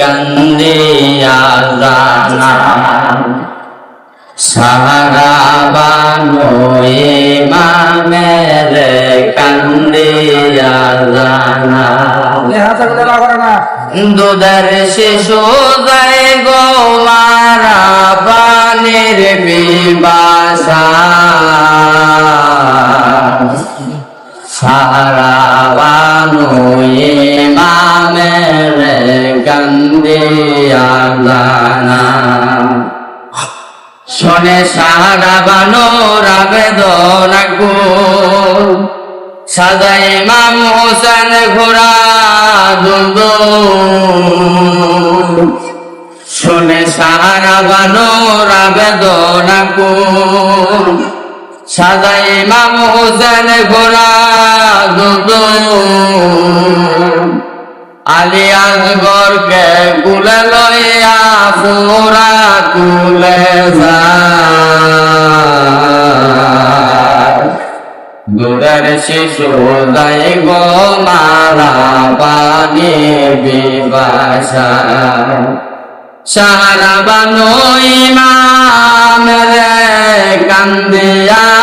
কান্দিয়া জানা কান্দিয়া জানা দুধের শিশু যায় গো সারা বানু ইমামের গন্দিয়া জানা শোনে সারা বানু রাবেদন সাদাই ইমাম হোসেন ঘোড়া দুন্দু শুনে সারা বানো রাবেদন সাদাই ইমাম হোসেন ঘোড়া আলী আকবরকে কুলে লইয়া পুরা কুলে দুধের শিশু গাই গো মালা পানি বিবাসা সারা বানো ইমাম রে কান্দিয়া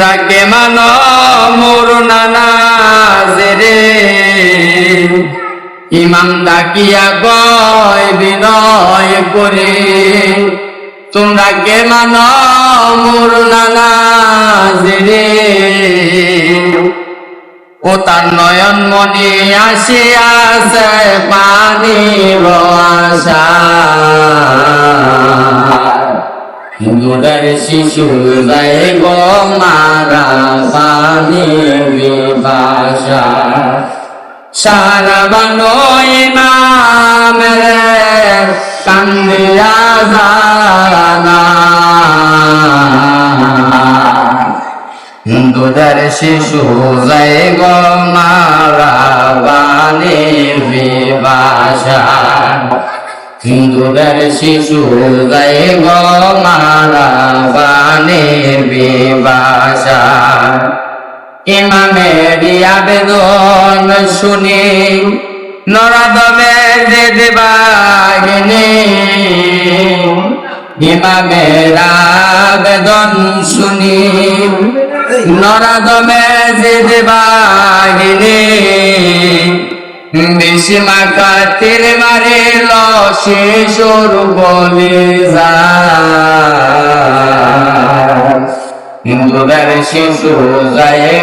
তোমরা কে মান মোর নানা রে ইমাম ডাকিয়া কয়, বিনয় করে। তোমরা কে মান মোর নানা রে ও তার নয়ন মনে আসে আসে পানি আশা। দুধের শিশু যায় গো মারা পানি বিবাসা সারা বানোই নাম রে কান্দিয়া জানা দুধের শিশু যায় গো মারা দুধের শিশু যায় গো মারা বানে বিবাসা ইমামের আবেদন শুনি নরদমের যে দেবাগিনী। ইমামের আবেদন শুনি, নরদমে যে দেবাগিনী। বেশি মাকা তীর মারে শিশুর বলে হিন্দুদের শিশু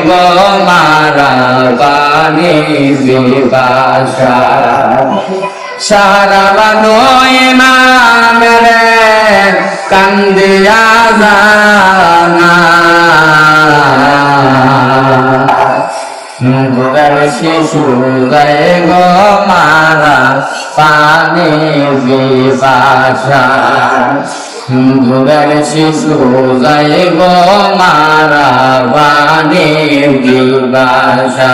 গো মারা বাণী বিবাসা সারা বানোয় মামেরে কান্দিয়া জানা শিশু যায় বিবাসা হিন্দুদের শিশু যায় গো মারা বাণী বিবাসা